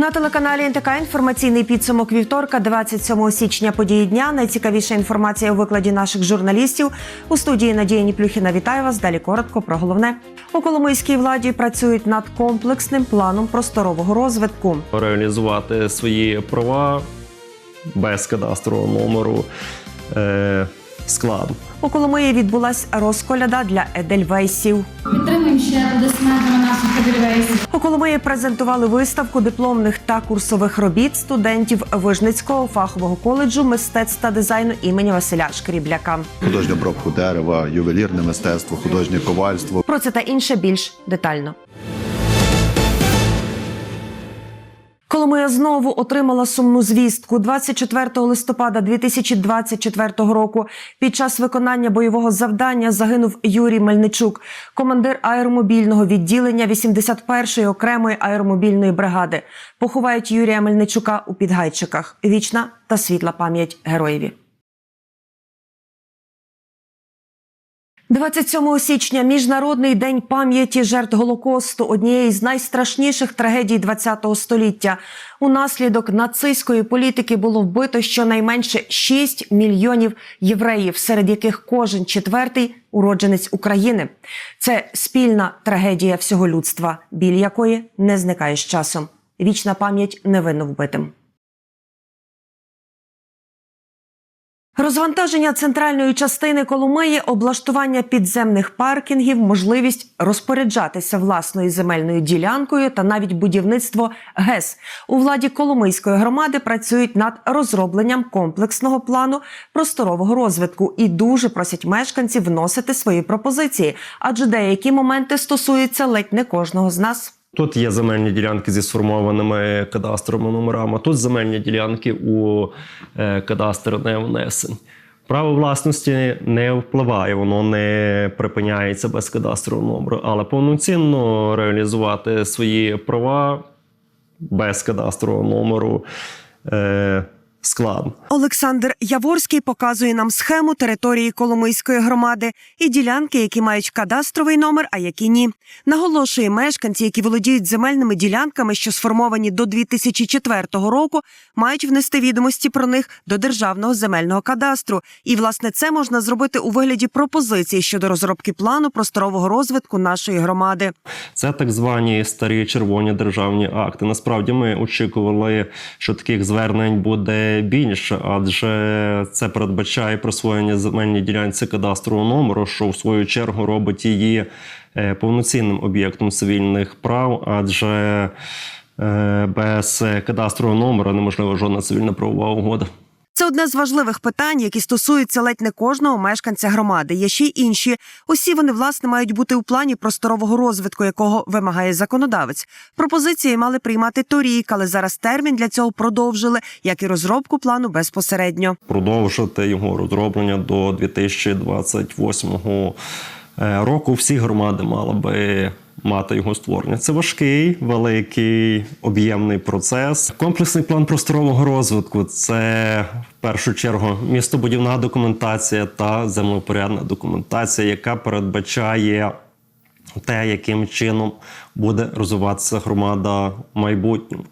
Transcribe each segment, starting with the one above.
На телеканалі НТК інформаційний підсумок вівторка, 27 січня. Події дня. Найцікавіша інформація у викладі наших журналістів у студії Надія Ніплюхіна. Вітаю вас. Далі коротко про головне. У Коломийській владі працюють над комплексним планом просторового розвитку. реалізувати свої права без кадастрового номеру е, складно. У Коломиї відбулась розколяда для едельвейсів. Підтримуємо ще аплодисментами наших федерейсів. У Коломиї презентували виставку дипломних та курсових робіт студентів Вижницького фахового коледжу мистецтв та дизайну імені Василя Шкрібляка. художню обробку дерева, ювелірне мистецтво, художнє ковальство. Про це та інше більш детально. Коломия знову отримала сумну звістку 24 листопада 2024 року. Під час виконання бойового завдання загинув Юрій Мельничук, командир аеромобільного відділення 81-ї окремої аеромобільної бригади. Поховають Юрія Мельничука у Підгайчиках. Вічна та світла пам'ять героєві. 27 січня міжнародний день пам'яті жертв голокосту, однієї з найстрашніших трагедій ХХ століття. Унаслідок нацистської політики було вбито щонайменше 6 мільйонів євреїв, серед яких кожен четвертий уродженець України. Це спільна трагедія всього людства, біль якої не зникає з часом. Вічна пам'ять невинно вбитим. Розвантаження центральної частини Коломиї, облаштування підземних паркінгів, можливість розпоряджатися власною земельною ділянкою та навіть будівництво ГЕС у владі Коломийської громади працюють над розробленням комплексного плану просторового розвитку і дуже просять мешканців вносити свої пропозиції, адже деякі моменти стосуються ледь не кожного з нас. Тут є земельні ділянки зі сформованими кадастровими номерами. Тут земельні ділянки у е, кадастр не внесені. Право власності не впливає, воно не припиняється без кадастрового номеру, але повноцінно реалізувати свої права без кадастрового номеру складно. Олександр Яворський показує нам схему території Коломийської громади і ділянки, які мають кадастровий номер, а які ні. Наголошує мешканці, які володіють земельними ділянками, що сформовані до 2004 року, мають внести відомості про них до державного земельного кадастру. І власне це можна зробити у вигляді пропозиції щодо розробки плану просторового розвитку нашої громади. Це так звані старі червоні державні акти. Насправді ми очікували, що таких звернень буде більше, адже це передбачає присвоєння земельній ділянці кадастрового номеру, що в свою чергу робить її е, повноцінним об'єктом цивільних прав, адже е, без кадастрового номера неможлива жодна цивільна правова угода. Це одне з важливих питань, які стосуються ледь не кожного мешканця громади. Є ще й інші. Усі вони власне мають бути у плані просторового розвитку, якого вимагає законодавець. Пропозиції мали приймати торік, але зараз термін для цього продовжили, як і розробку плану безпосередньо. продовжити його розроблення до 2028 е, року. Всі громади мали би мати його створення. Це важкий, великий, об'ємний процес. Комплексний план просторового розвитку це в першу чергу містобудівна документація та землепорядна документація, яка передбачає те, яким чином буде розвиватися громада в майбутньому,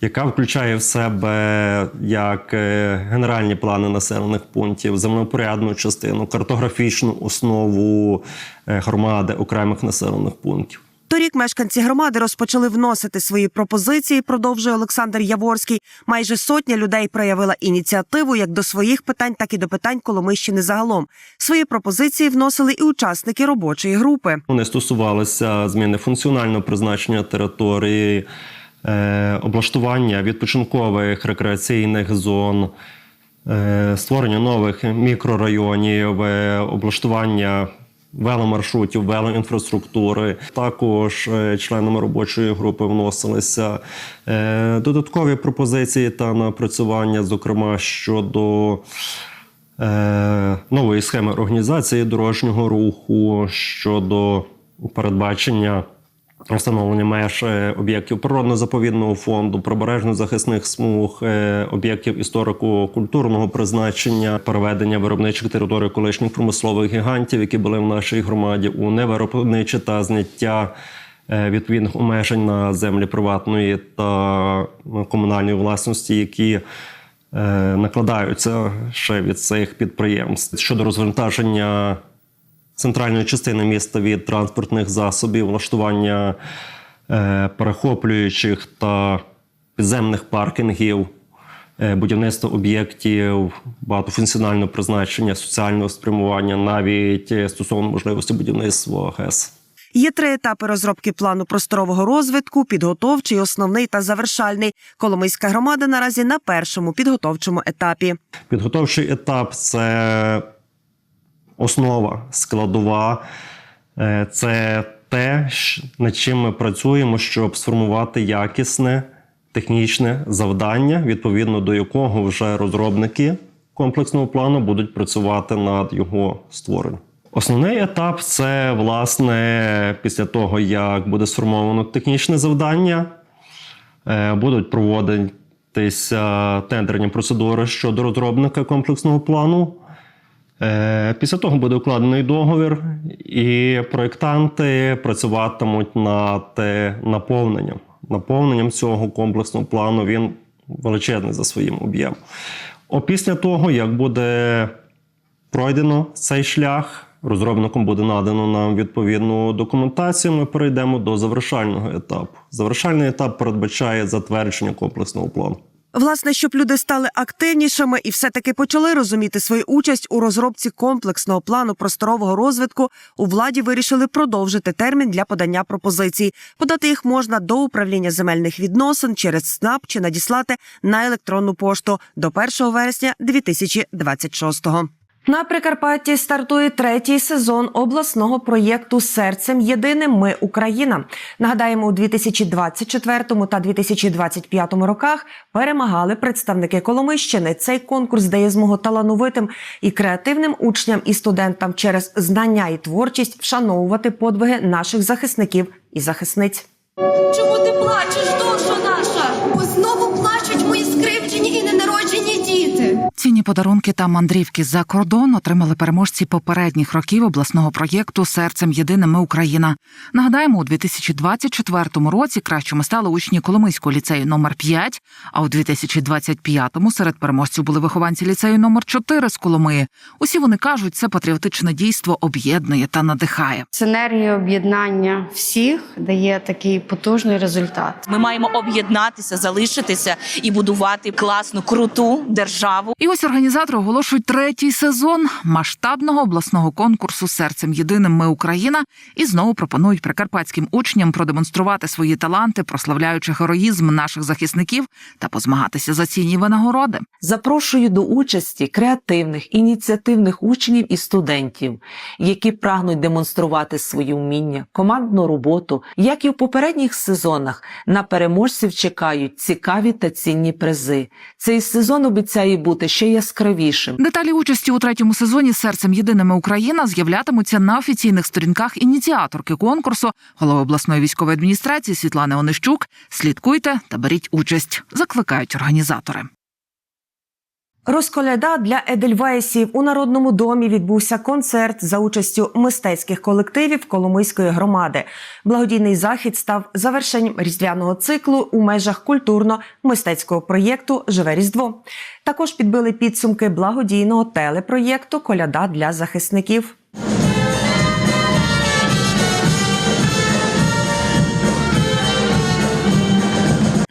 яка включає в себе як е, генеральні плани населених пунктів, землепорядну частину, картографічну основу е, громади окремих населених пунктів. Торік мешканці громади розпочали вносити свої пропозиції. Продовжує Олександр Яворський. Майже сотня людей проявила ініціативу як до своїх питань, так і до питань Коломийщини загалом. Свої пропозиції вносили і учасники робочої групи. Вони стосувалися зміни функціонального призначення території, е, облаштування відпочинкових рекреаційних зон, е, створення нових мікрорайонів, е, облаштування веломаршрутів, велоінфраструктури. Також е, членами робочої групи вносилися е, додаткові пропозиції та напрацювання, зокрема щодо е, нової схеми організації дорожнього руху щодо передбачення встановлення меж е, об'єктів природно-заповідного фонду, прибережно-захисних смуг, е, об'єктів історико-культурного призначення, переведення виробничих територій колишніх промислових гігантів, які були в нашій громаді, у невиробниче та зняття е, відповідних обмежень на землі приватної та комунальної власності, які накладаються ще від цих підприємств. Щодо розвантаження центральної частини міста від транспортних засобів, влаштування е, перехоплюючих та підземних паркінгів, е, будівництво об'єктів багатофункціонального призначення, соціального спрямування, навіть е, стосовно можливості будівництва ГЕС. Є три етапи розробки плану просторового розвитку: підготовчий, основний та завершальний. Коломийська громада наразі на першому підготовчому етапі. Підготовчий етап це основа складова, Е, це те, над чим ми працюємо, щоб сформувати якісне технічне завдання, відповідно до якого вже розробники комплексного плану будуть працювати над його створенням. Основний етап це власне після того, як буде сформовано технічне завдання, Е, будуть проводитися тендерні процедури щодо розробника комплексного плану. Е, Після того буде укладений договір, і проєктанти працюватимуть над е, наповненням. Наповненням цього комплексного плану він величезний за своїм об'ємом. Опісля того, як буде пройдено цей шлях, розробником буде надано нам відповідну документацію. Ми перейдемо до завершального етапу. Завершальний етап передбачає затвердження комплексного плану. Власне, щоб люди стали активнішими і все-таки почали розуміти свою участь у розробці комплексного плану просторового розвитку, у владі вирішили продовжити термін для подання пропозицій. Подати їх можна до управління земельних відносин через СНАП чи надіслати на електронну пошту до 1 вересня 2026-го. На Прикарпатті стартує третій сезон обласного проєкту Серцем єдиним ми Україна. Нагадаємо, у 2024 та 2025 роках перемагали представники Коломищини. Цей конкурс дає змогу талановитим і креативним учням і студентам через знання і творчість вшановувати подвиги наших захисників і захисниць. Чому ти плачеш, душа наша? Бо знову плачуть мої скривджені і ненароджені діти. Цінні подарунки та мандрівки за кордон отримали переможці попередніх років обласного проєкту Серцем єдиним ми Україна. Нагадаємо, у 2024 році кращими стали учні Коломийського ліцею номер 5, а у 2025-му серед переможців були вихованці ліцею номер 4 з Коломиї. Усі вони кажуть, це патріотичне дійство об'єднує та надихає. Синергія об'єднання всіх дає такий потужний результат. Ми маємо об'єднатися, залишитися і будувати класну, круту державу. І ось організатори оголошують третій сезон масштабного обласного конкурсу Серцем єдиним ми Україна і знову пропонують прикарпатським учням продемонструвати свої таланти, прославляючи героїзм наших захисників та позмагатися за цінні винагороди. Запрошую до участі креативних, ініціативних учнів і студентів, які прагнуть демонструвати свої вміння, командну роботу. Як і в попередніх сезонах, на переможців чекають цікаві та цінні призи. Цей сезон обіцяє бути ще яскравішим. Деталі участі у третьому сезоні серцем єдиними Україна з'являтимуться на офіційних сторінках ініціаторки конкурсу голови обласної військової адміністрації Світлани Онищук. Слідкуйте та беріть участь, закликають організатори. Розколяда для Едельвейсів у народному домі відбувся концерт за участю мистецьких колективів Коломийської громади. Благодійний захід став завершенням різдвяного циклу у межах культурно-мистецького проєкту Живе Різдво. Також підбили підсумки благодійного телепроєкту Коляда для захисників.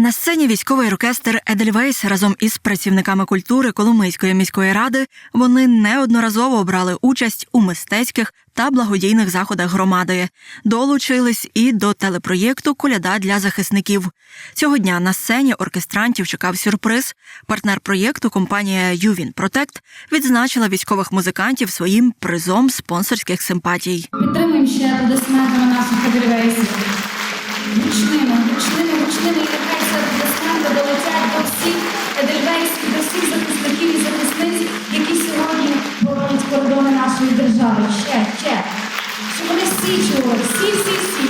На сцені військовий оркестр Едельвейс разом із працівниками культури Коломийської міської ради вони неодноразово брали участь у мистецьких та благодійних заходах громади. Долучились і до телепроєкту Коляда для захисників. Цього дня на сцені оркестрантів чекав сюрприз. Партнер проєкту компанія Ювін Протект відзначила військових музикантів своїм призом спонсорських симпатій. Підтримуємо ще аплодисментами наших Едельвейсів. Нехай ці аплодисменти долетять до всіх Едельвейсів, до всіх захисників і захисниць, які сьогодні боронять кордони нашої держави. Ще, ще. Щоб вони всі чули, всі, всі, всі.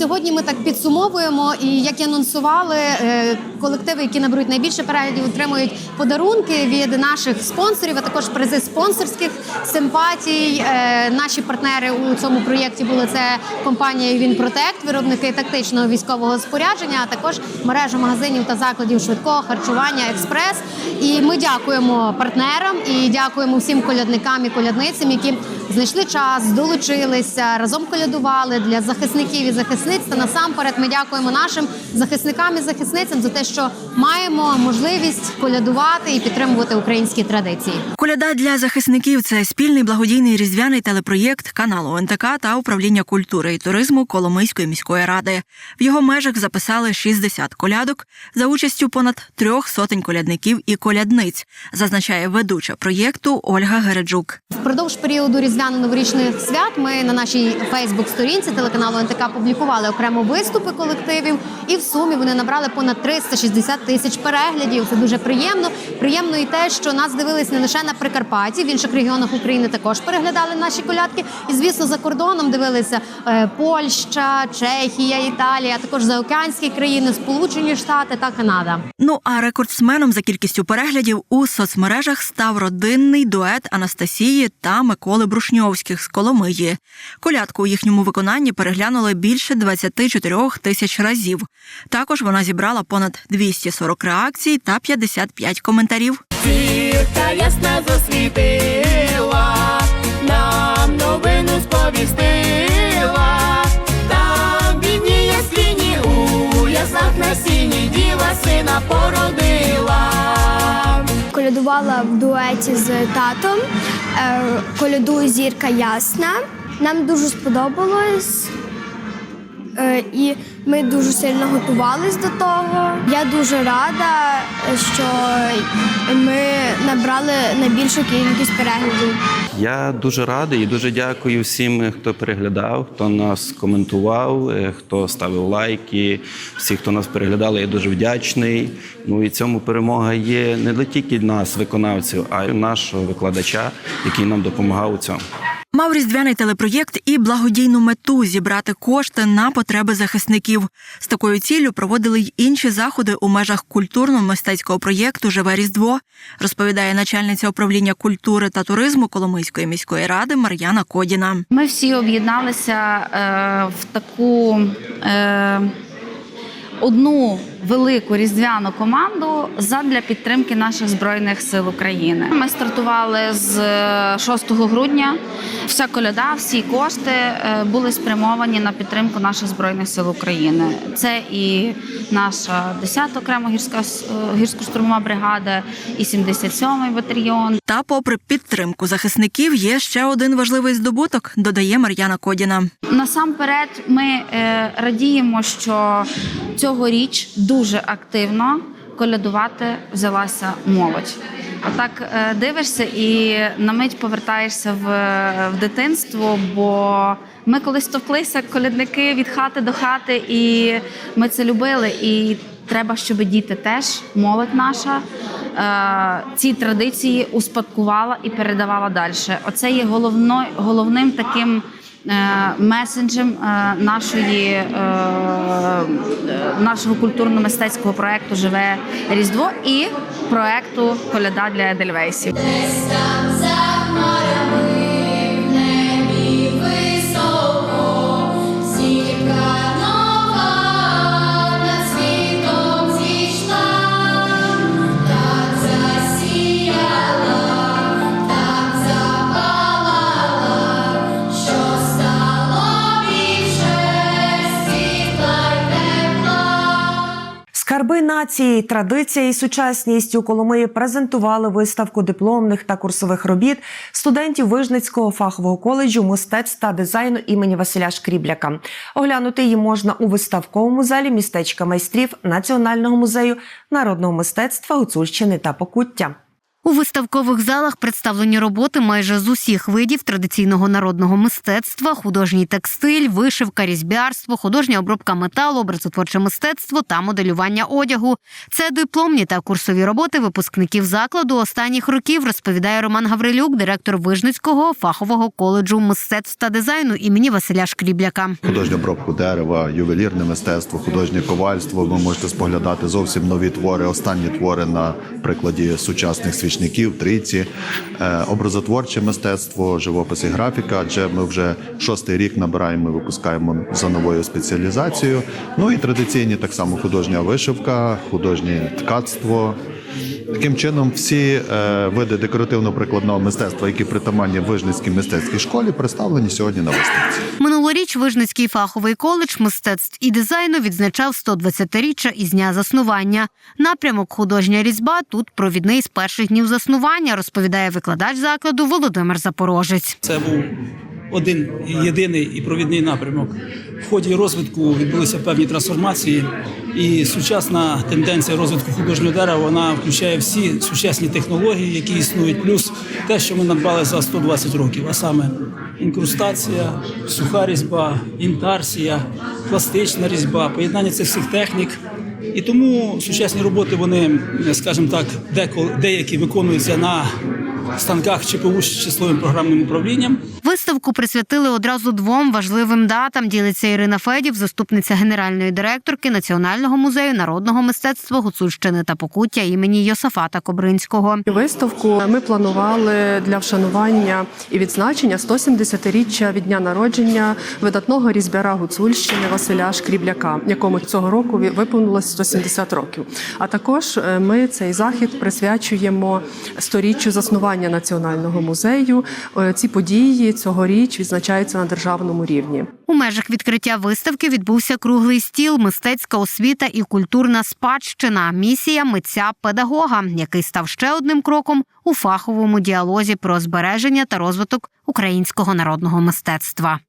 Сьогодні ми так підсумовуємо. І як і анонсували, е, колективи, які наберуть найбільше переглядів, отримують подарунки від наших спонсорів, а також призи спонсорських симпатій. Е, Наші партнери у цьому проєкті були це компанія Вінпротект, виробники тактичного військового спорядження, а також мережа магазинів та закладів швидкого харчування Експрес. І ми дякуємо партнерам і дякуємо всім колядникам і колядницям, які знайшли час, долучилися, разом колядували для захисників і захисниць. Та насамперед ми дякуємо нашим захисникам і захисницям за те, що маємо можливість колядувати і підтримувати українські традиції. Коляда для захисників це спільний благодійний різдвяний телепроєкт каналу НТК та управління культури і туризму Коломийської міської ради. В його межах записали 60 колядок за участю понад трьох сотень колядників і колядниць, зазначає ведуча проєкту Ольга Гереджук. Впродовж періоду різдвяно-новорічних свят ми на нашій Фейсбук-сторінці телеканалу НТК публікували окремо виступи колективів, і в сумі вони набрали понад 360 тисяч переглядів. Це дуже приємно. Приємно і те, що нас дивились не лише на Прикарпатті, в інших регіонах України також переглядали наші колядки. І звісно, за кордоном дивилися е, Польща, Чехія, Італія, також заокеанські країни, Сполучені Штати та Канада. Ну а рекордсменом за кількістю переглядів у соцмережах став родинний дует Анастасії та Миколи Брушньовських з Коломиї. Колядку у їхньому виконанні переглянули більше 24 тисяч разів. Також вона зібрала понад 240 реакцій та 55 коментарів. Зірка ясна засвітила, нам новину сповістила, там бідніє сліні у яслах на сіні діва сина породила. Колядувала в дуеті з татом. Колядую зірка ясна. Нам дуже сподобалось. Е, І ми дуже сильно готувались до того. Я дуже рада, що ми набрали найбільшу кількість переглядів. Я дуже радий і дуже дякую всім, хто переглядав, хто нас коментував, е, хто ставив лайки, всі, хто нас переглядали, я дуже вдячний. Ну і цьому перемога є не тільки нас, виконавців, а й нашого викладача, який нам допомагав у цьому. Мав різдвяний телепроєкт і благодійну мету зібрати кошти на потреби захисників. З такою ціллю проводили й інші заходи у межах культурно-мистецького проєкту Живе Різдво, розповідає начальниця управління культури та туризму Коломийської міської ради Мар'яна Кодіна. Ми всі об'єдналися е, в таку е, одну велику різдвяну команду задля підтримки наших збройних сил України. Ми стартували з е, 6 грудня. Вся коляда, всі кошти е, були спрямовані на підтримку наших збройних сил України. Це і наша 10 окрема гірська е, гірсько-штурмова бригада, і 77-й батальйон, Та, попри підтримку захисників, є ще один важливий здобуток, додає Мар'яна Кодіна. Насамперед, ми е, радіємо, що цьогоріч дуже активно колядувати взялася молодь. Отак е, дивишся і на мить повертаєшся в, в дитинство, бо ми колись товклися, колядники від хати до хати, і ми це любили. І треба, щоб діти теж, молодь наша, е, ці традиції успадкувала і передавала далі. Оце є головно, головним таким месенджем е, нашої, е, е, нашого культурно-мистецького проекту Живе Різдво і проекту Коляда для Едельвейсів. Скарби нації, традиція і сучасність у Коломиї презентували виставку дипломних та курсових робіт студентів Вижницького фахового коледжу мистецтв та дизайну імені Василя Шкрібляка. Оглянути її можна у виставковому залі містечка майстрів Національного музею народного мистецтва Гуцульщини та Покуття. У виставкових залах представлені роботи майже з усіх видів традиційного народного мистецтва, художній текстиль, вишивка, різьбярство, художня обробка металу, образотворче мистецтво та моделювання одягу. Це дипломні та курсові роботи випускників закладу останніх років, розповідає Роман Гаврилюк, директор Вижницького фахового коледжу мистецтв та дизайну імені Василя Шкрібляка. Художню обробку дерева, ювелірне мистецтво, художнє ковальство. Ви можете споглядати зовсім нові твори, останні твори на прикладі сучасних свічників, трійці, Е, образотворче мистецтво, живопис і графіка. Адже ми вже шостий рік набираємо, і випускаємо за новою спеціалізацією. Ну і традиційні так само художня вишивка, художнє ткацтво. Таким чином, всі е, види декоративно-прикладного мистецтва, які притаманні Вижницькій мистецькій школі, представлені сьогодні на виставці. Минулоріч Вижницький фаховий коледж мистецтв і дизайну відзначав 120-річчя із дня заснування. Напрямок художня різьба тут провідний з перших днів заснування, розповідає викладач закладу Володимир Запорожець. Це був один єдиний і провідний напрямок. В ході розвитку відбулися певні трансформації, і сучасна тенденція розвитку художнього дерева вона включає всі сучасні технології, які існують, плюс те, що ми надбали за 120 років, а саме інкрустація, суха різьба, інтарсія, пластична різьба, поєднання цих всіх технік. І тому сучасні роботи вони, скажімо так, деколи деякі виконуються на станках ЧПУ з числовим програмним управлінням. Виставку присвятили одразу двом важливим датам. Ділиться Ірина Федів, заступниця генеральної директорки Національного музею народного мистецтва Гуцульщини та Покуття імені Йосафата Кобринського. Виставку ми планували для вшанування і відзначення 170-річчя від дня народження видатного різьбяра Гуцульщини Василя Шкрібляка, якому цього року ві- виповнилось 170 років. А також е, ми цей захід присвячуємо сторіччю заснування національного музею. Е, Ці події цьогоріч відзначаються на державному рівні. У межах відкриття виставки відбувся круглий стіл, мистецька освіта і культурна спадщина. Місія митця педагога, який став ще одним кроком у фаховому діалозі про збереження та розвиток українського народного мистецтва.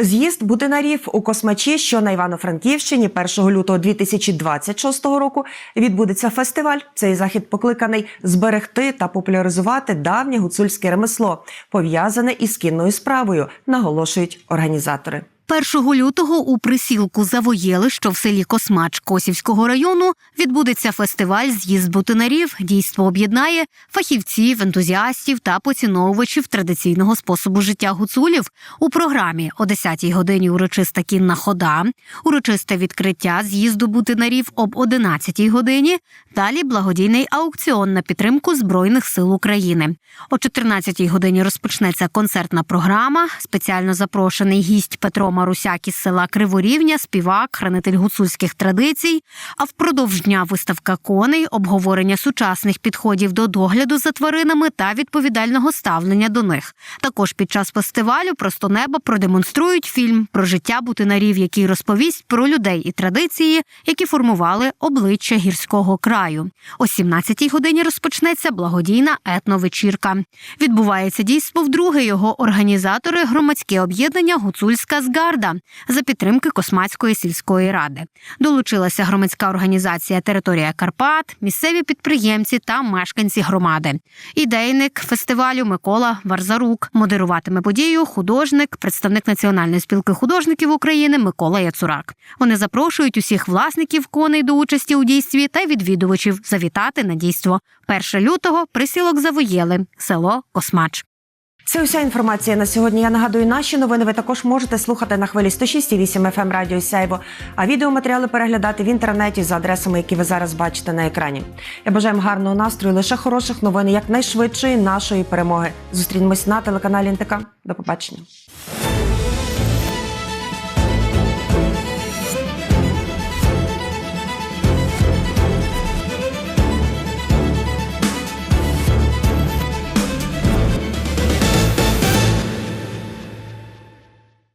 З'їзд бутинарів у Космачі, що на Івано-Франківщині, 1 лютого 2026 року відбудеться фестиваль. Цей захід покликаний зберегти та популяризувати давнє гуцульське ремесло, пов'язане із кінною справою, наголошують організатори. 1 лютого у присілку Завоєли, що в селі Космач Косівського району, відбудеться фестиваль з'їзд бутинарів. Дійство об'єднає фахівців, ентузіастів та поціновувачів традиційного способу життя гуцулів. У програмі о 10-й годині урочиста кінна хода, урочисте відкриття з'їзду бутинарів об 11-й годині. Далі благодійний аукціон на підтримку Збройних сил України. О 14-й годині розпочнеться концертна програма. Спеціально запрошений гість Петро Марусяк із села Криворівня, співак, хранитель гуцульських традицій. А впродовж дня виставка коней, обговорення сучасних підходів до догляду за тваринами та відповідального ставлення до них. Також під час фестивалю просто неба продемонструють фільм про життя бутинарів, який розповість про людей і традиції, які формували обличчя гірського краю. О 17-й годині розпочнеться благодійна етновечірка. Відбувається дійство вдруге. Його організатори громадське об'єднання Гуцульська згарда за підтримки Космацької сільської ради. Долучилася громадська організація Територія Карпат, місцеві підприємці та мешканці громади. Ідейник фестивалю Микола Варзарук модеруватиме подію художник, представник Національної спілки художників України Микола Яцурак. Вони запрошують усіх власників коней до участі у дійстві та відвідувачів завітати на дійство. 1 лютого присілок завоєли село Космач. Це уся інформація на сьогодні. Я нагадую, наші новини ви також можете слухати на хвилі 106,8 FM Радіо Сяйво, а відеоматеріали переглядати в інтернеті за адресами, які ви зараз бачите на екрані. Я бажаю вам гарного настрою, лише хороших новин, якнайшвидшої нашої перемоги. Зустрінемось на телеканалі НТК. До побачення.